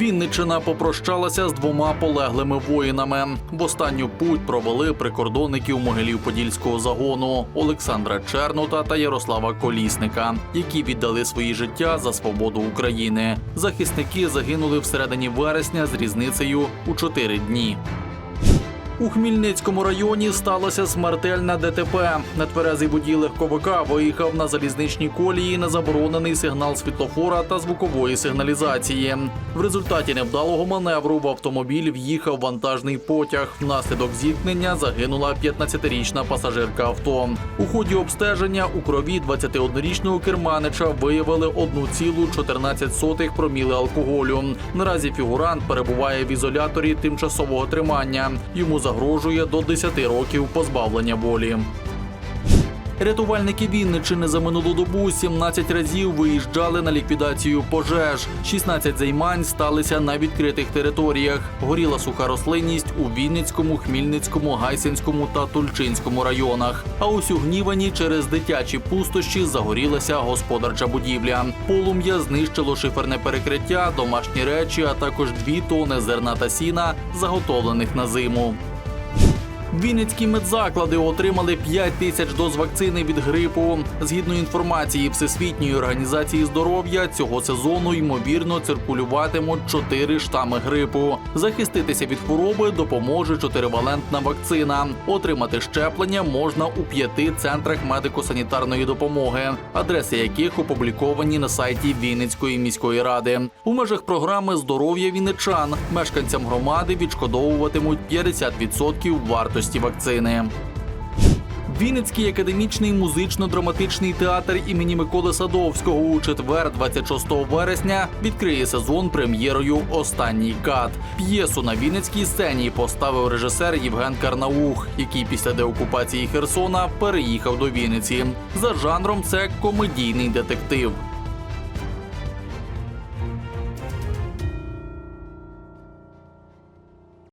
Вінниччина попрощалася з двома полеглими воїнами. В останню путь провели прикордонників Могилів-Подільського загону Олександра Чернота та Ярослава Колісника, які віддали свої життя за свободу України. Захисники загинули всередині вересня з різницею у чотири дні. У Хмільницькому районі сталося смертельне ДТП. Нетверезий водій легковика виїхав на залізничні колії на заборонений сигнал світлофора та звукової сигналізації. В результаті невдалого маневру в автомобіль в'їхав вантажний потяг. Внаслідок зіткнення загинула 15-річна пасажирка авто. У ході обстеження у крові 21-річного керманича виявили 1,14 проміли алкоголю. Наразі фігурант перебуває в ізоляторі тимчасового тримання. Йому загрожує до 10 років позбавлення волі. Рятувальники Вінниччини за минулу добу 17 разів виїжджали на ліквідацію пожеж. 16 займань сталися на відкритих територіях. Горіла суха рослинність у Вінницькому, Хмільницькому, Гайсинському та Тульчинському районах. А у Гнівані через дитячі пустощі загорілася господарча будівля. Полум'я знищило шиферне перекриття, домашні речі, а також дві тони зерна та сіна, заготовлених на зиму. Вінницькі медзаклади отримали 5 тисяч доз вакцини від грипу. Згідно інформації Всесвітньої організації здоров'я, цього сезону ймовірно циркулюватимуть 4 штами грипу. Захиститися від хвороби допоможе чотиривалентна вакцина. Отримати щеплення можна у п'яти центрах медико-санітарної допомоги, адреси яких опубліковані на сайті Вінницької міської ради. У межах програми здоров'я вінничан мешканцям громади відшкодовуватимуть 50% вартості вакцини. Вінницький академічний музично-драматичний театр імені Миколи Садовського у четвер, 26 вересня, відкриє сезон прем'єрою Останній кат. П'єсу на Вінницькій сцені поставив режисер Євген Карнаух, який після деокупації Херсона переїхав до Вінниці. За жанром це комедійний детектив.